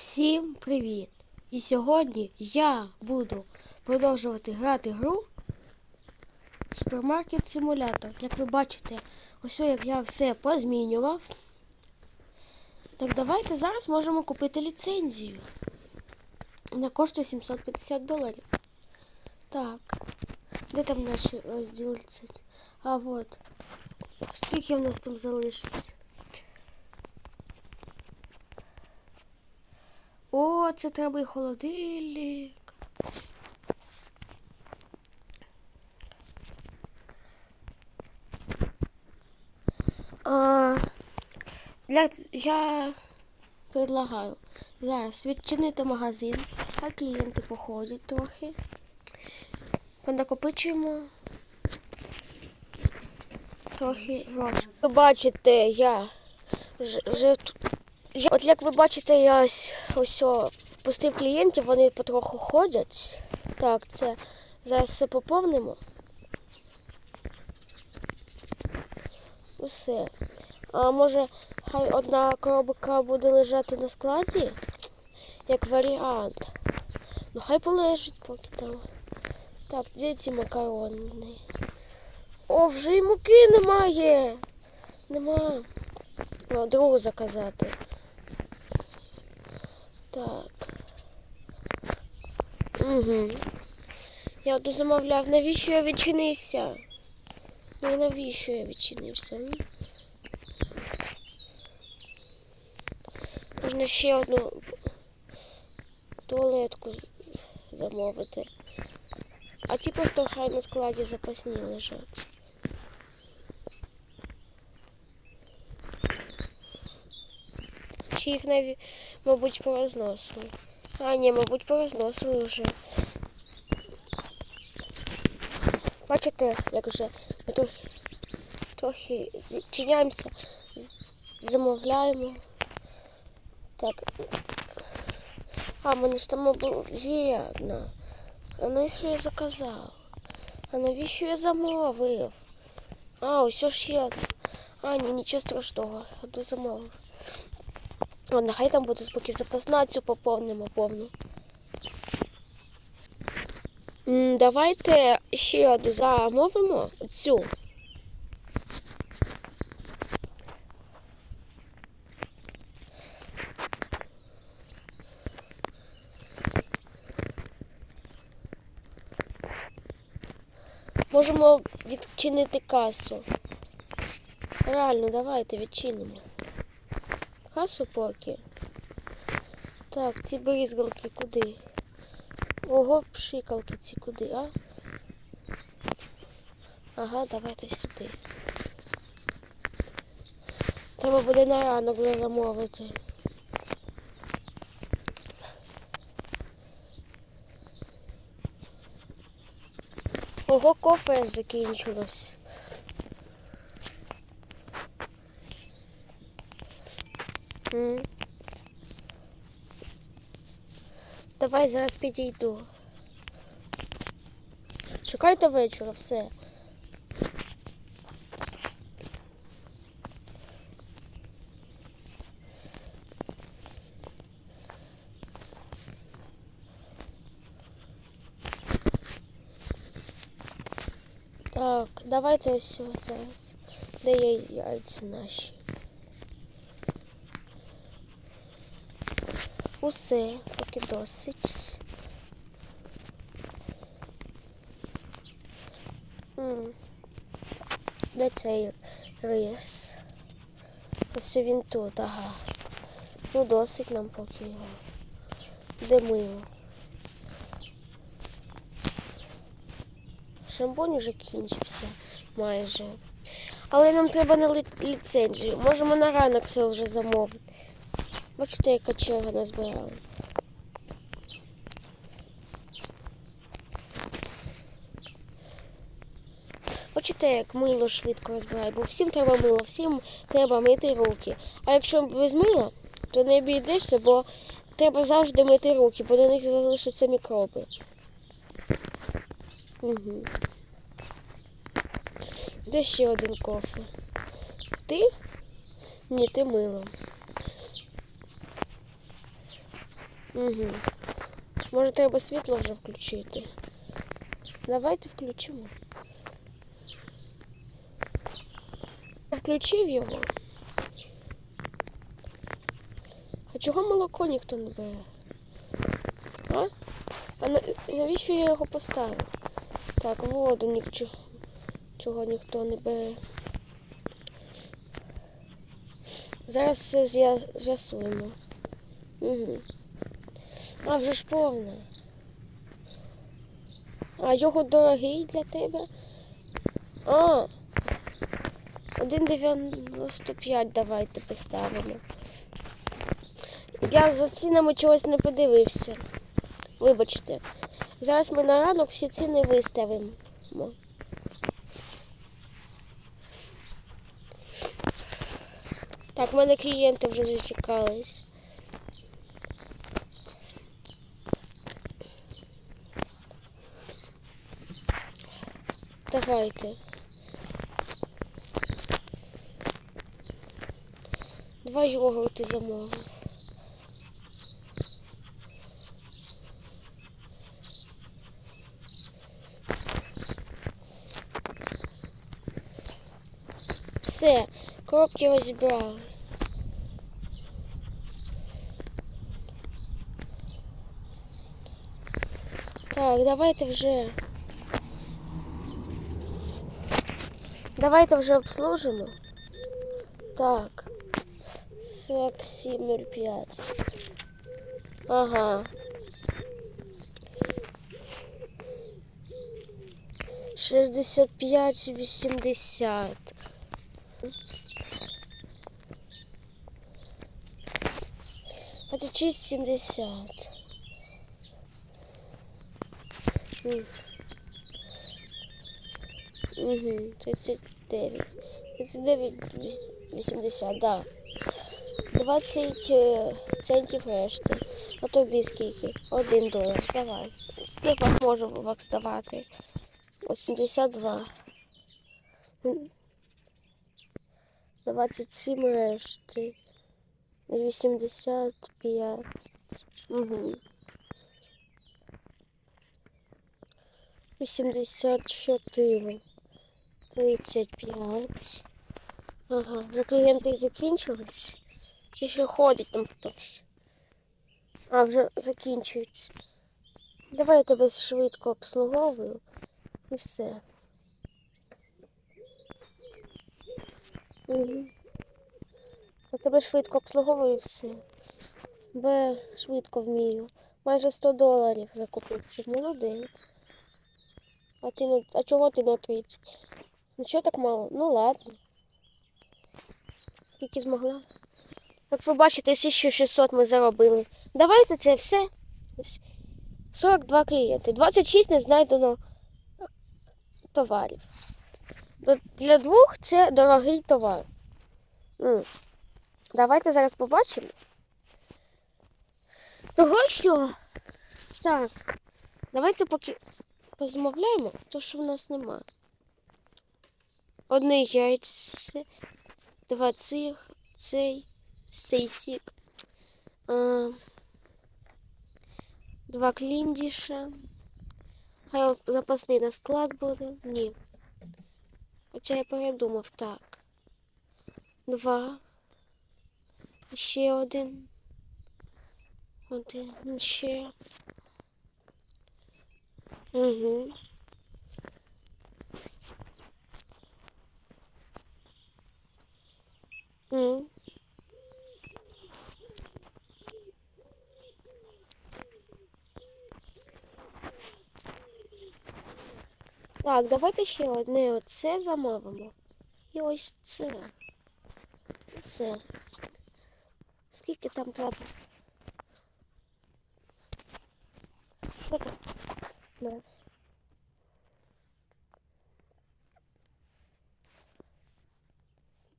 Всім привіт! І сьогодні я буду продовжувати грати гру Супермаркет Симулятор. Як ви бачите, ось як я все позмінював. Так давайте зараз можемо купити ліцензію. Вона коштує 750 доларів. Так. Де там наші розділи? А от. Скільки в нас там залишиться? О, це треба і холодильник. А, для, я предлагаю зараз відчинити магазин, а клієнти походять трохи. Понакопичуємо трохи грошей. Ви бачите, я вже, от як ви бачите, я ось, ось пустив клієнтів, вони потроху ходять. Так, це зараз все поповнимо. Усе. А може, хай одна коробка буде лежати на складі, як варіант. Ну хай полежить поки там. Так, де ці макарони? О, вже й муки немає. Нема. Другу заказати. Так. Угу. Я одну замовляв, навіщо я відчинився? Ну навіщо я відчинився? Можна ще одну туалетку замовити. А ці просто хай на складі запасні лежать. Їх навіть, мабуть, порозносили. А, ні, мабуть, порозносили вже. Бачите, як вже ми трохи, трохи відчиняємося, замовляємо. Так. А, мене ж там є одна. А навіщо я заказав? А навіщо я замовив? А, ось ще. А, ні, нічого страшного. Одну замовив. О, нехай там буде поки запасна цю поповнимо повну. Давайте ще одну замовимо цю. Можемо відчинити касу. Реально, давайте відчинимо. Касу поки. Так, ці бризгалки куди? Ого, пшикалки ці куди, а? Ага, давайте сюди. Треба буде на ранок вже замовити. Ого, кофе закінчилось. М. Давай зараз підійду. Чекайте вечора, все. Так, давайте ось цього зараз. Де є яйця наші? Усе, поки досить. Де цей рис? Ось він тут, ага. Ну, досить нам поки його. Де мило? Шампунь вже кінчився майже. Але нам треба на ліцензію. Можемо на ранок все вже замовити. Бачите, яка черга назбирали. Бачите, як мило швидко розбирає, бо всім треба мило, всім треба мити руки. А якщо без мила, то не обійдешся, бо треба завжди мити руки, бо на них залишаться мікроби. Угу. Де ще один кофе? Ти? Ні, ти мило. Угу. Може треба світло вже включити. Давайте включимо. Включив його. А чого молоко ніхто не бере? А? А навіщо я його поставив? Так, воду нічого чого ніхто не бере. Зараз все з'ясуємо. Угу. А, вже ж повне. А його дорогий для тебе? А. 1,95 давайте поставимо. Я за цінами чогось не подивився. Вибачте. Зараз ми на ранок всі ціни виставимо. Так, в мене клієнти вже зачекались. Давайте. Два йогурти замовив. Все, коробки розібрали. Так, давайте вже. Давайте вже обслужимо. Так. 47,05. Ага. Шестьдесят пять, вісімдесят. Двадцать шесть, семьдесят. М. Угу, 39. 39, віс- 80, да. 20 е, центів решти. А тобі скільки? Один долар. Давай. Скільки вас можу вас давати? 82. М. 27 решти. І 85. Угу. 84. 35. Ага, вже клієнти закінчились. Чи ще ходить там хтось? А, вже закінчується. Давай я тебе швидко обслуговую і все. Угу. Я тебе швидко обслуговую і все. Бе швидко вмію. Майже 100 доларів закупився. Молодець. А ти на... А чого ти на 30? Ну чого так мало? Ну ладно. Скільки змогла? Як ви бачите, 1600 ми заробили. Давайте це все. 42 клієнти. 26 не знайдено товарів. Для двох це дорогий товар. Давайте зараз побачимо. Того що? Так. Давайте поки позмовляємо, то що в нас нема. Одне яйце, два цих, цей, цей сік, а, два кліндіша. Хай запасний на склад буде? Ні. Хоча я передумав так. Два. Ще один. Один. Ще. Угу. Так, давайте ще одне оце замовимо. І ось це. Це. Скільки там треба? У нас?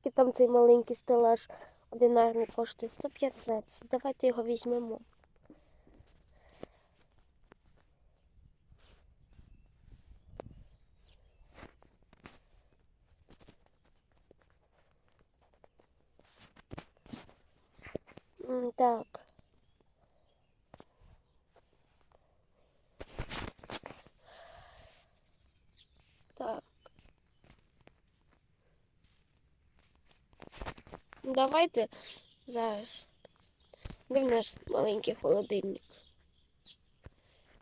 Скільки там цей маленький стелаж одинарний коштує? 115. Давайте його візьмемо. М, Так. Давайте зараз. Де в нас маленький холодильник?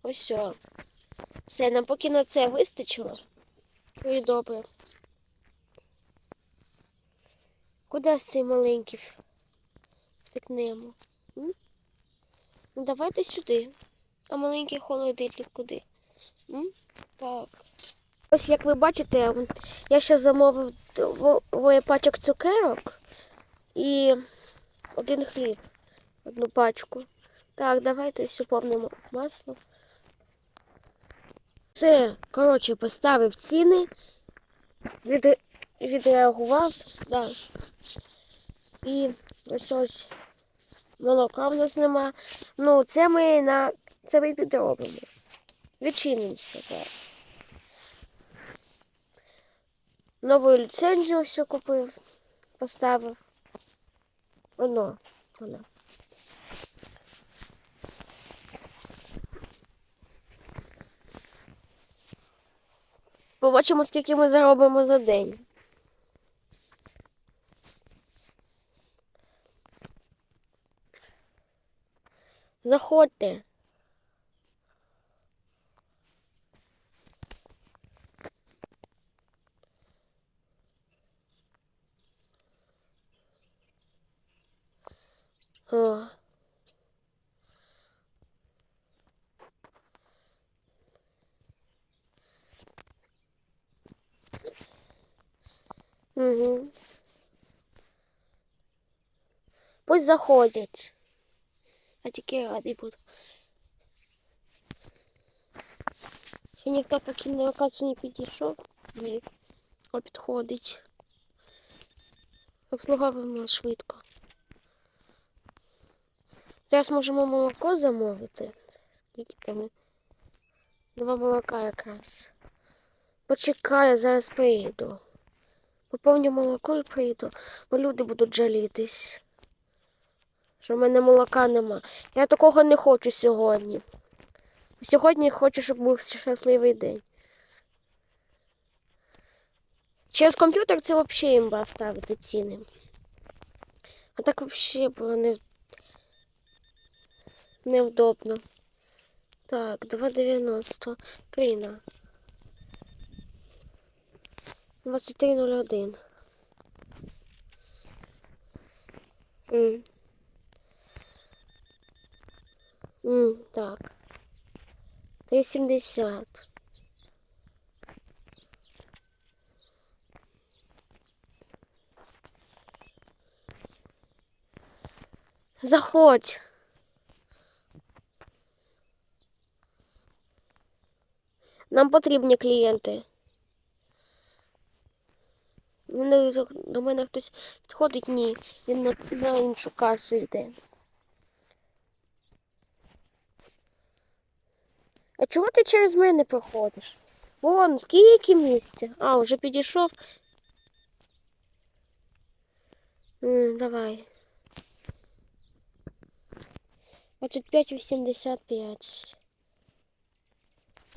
Ось. Все. Нам поки на це вистачило. Ну і добре. Куди з цей маленький втикнемо? М? Ну давайте сюди. А маленький холодильник куди? М? Так. Ось як ви бачите, я ще замовив дво- двоє пачок цукерок і один хліб, одну пачку. Так, давайте ось масло. Це, коротше, поставив ціни, від, відреагував, да. І ось ось молока в нас нема. Ну, це ми на це ми підробимо. Відчинимося зараз. Нову ліцензію все купив, поставив. Воно, воно. Побачимо, скільки ми заробимо за день. Заходьте. О. Угу. Пусть заходять. А тільки радий буду. Ще ніхто поки на не підійшов. Ні. А підходить. Обслуговуємо швидко. Зараз можемо молоко замовити. Скільки там? Два молока якраз. Почекаю, зараз приїду. Поповню молоко і приїду, бо люди будуть жалітись. Що в мене молока нема. Я такого не хочу сьогодні. Сьогодні хочу, щоб був щасливий день. Через комп'ютер це взагалі імба ставити ціни. А так взагалі було не... невдобно. Так, 2,90. Трина. 23.01. М. Так. 3,70. Заходь. Нам потрібні клієнти. До мене хтось підходить, ні. Він на іншу касу йде. А чому ти через мене проходиш? Вон, скільки місця? А, вже підійшов. М, давай. 25,85.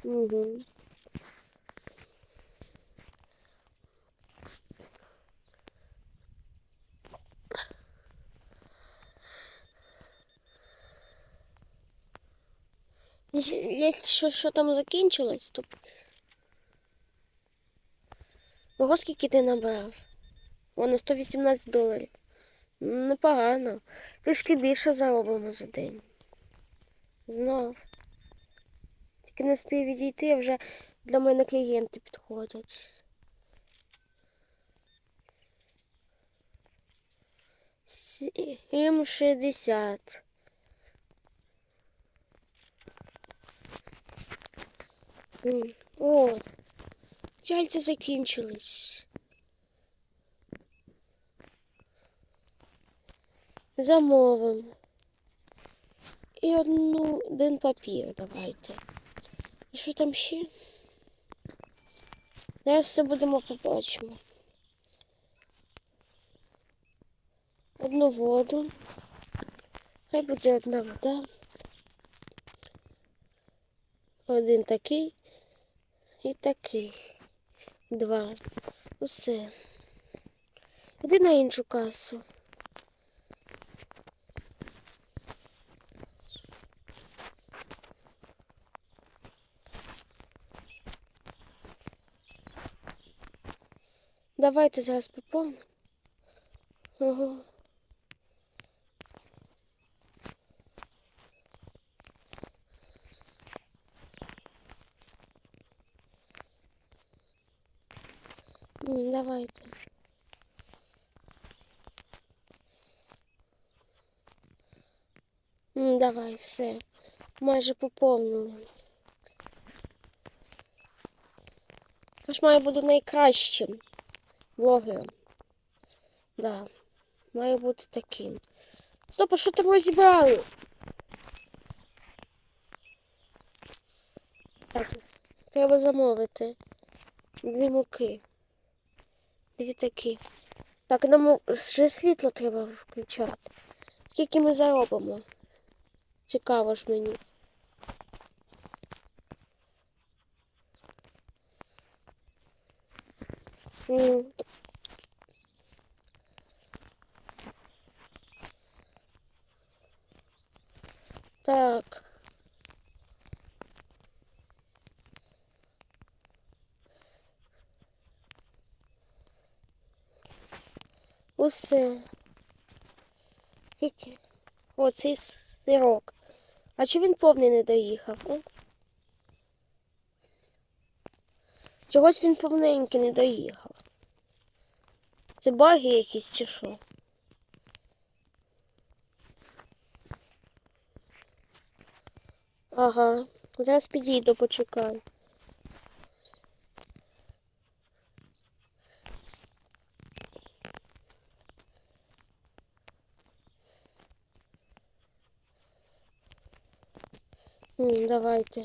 Угу. Якщо що там закінчилось, то. Ого, скільки ти набрав? О, на 118 доларів. Непогано. Трішки більше заробимо за день. Знов. Тільки не спів відійти, а вже для мене клієнти підходять. Сім шістдесят. О, яйця закінчились. Замовимо. І одну, один папір давайте. І що там ще? Зараз все будемо побачимо. Одну воду. Хай буде одна вода. Один такий і такий. Два. Усе. Іди на іншу касу. Давайте зараз поповнимо. Ого. Давайте. Давай, все. Майже поповнили. Тож має бути найкращим блогером. Да. Має бути таким. Стоп, а що там розібрали? Так, треба замовити. Дві муки. Дві. Так, нам ще світло треба включати. Скільки ми заробимо? Цікаво ж мені. Так. Усе. Скільки? О, цей сирок. А чи він повний не доїхав? а? Чогось він повненький не доїхав. Це баги якісь чи що? Ага, зараз підійду, почекаю. М, давайте.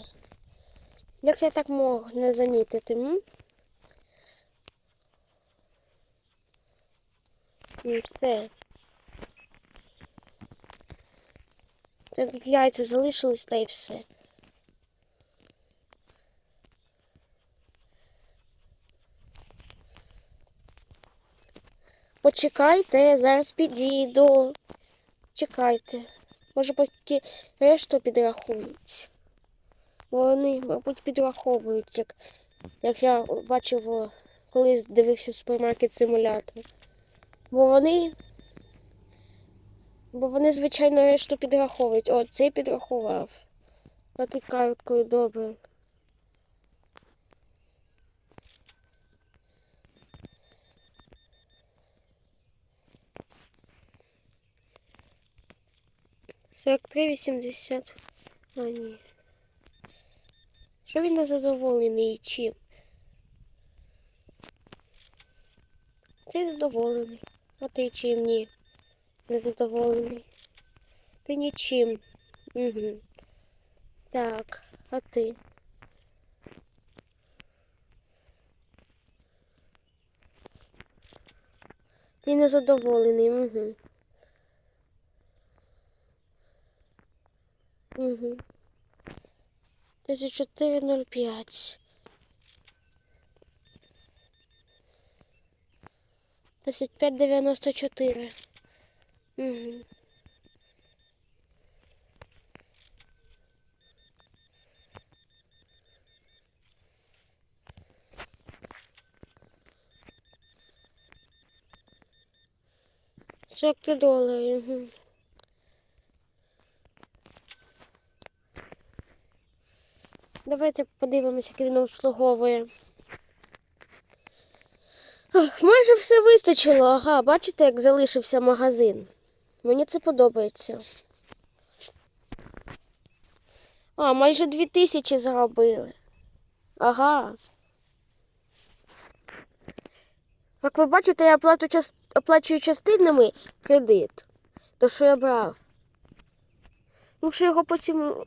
Як я так мог не замітити? М? І все. Тут яйця залишились та й все. Почекайте, я зараз підійду. Чекайте. Може поки решту підрахують. Вони, мабуть, підраховують, як, як я бачив, о, колись дивився супермаркет симулятор. Бо вони. Бо вони, звичайно, решту підраховують. О, цей підрахував. Ти карткою добре. Сорок три вісімдесят. А ні. Що він не задоволений чим? Цей задоволений. А ти чим ні? Не задоволений. Ти нічим. Угу. Так, а ти? Ти незадоволений, угу. Угу. 1405. 1594. Угу. Сорок. Угу. Давайте подивимося, як він обслуговує. Ах, майже все вистачило. Ага, бачите, як залишився магазин. Мені це подобається. А, майже дві тисячі заробили. Ага. Як ви бачите, я оплату час... оплачую частинами кредит. То, що я брав. Ну, що його потім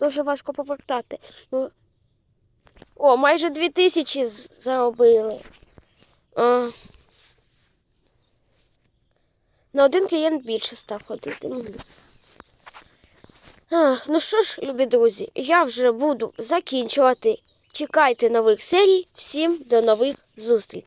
дуже важко повертати. Ну... О, майже дві тисячі заробили. А. На один клієнт більше став ходити. Мгм. А, ну що ж, любі друзі, я вже буду закінчувати. Чекайте нових серій. Всім до нових зустрічей.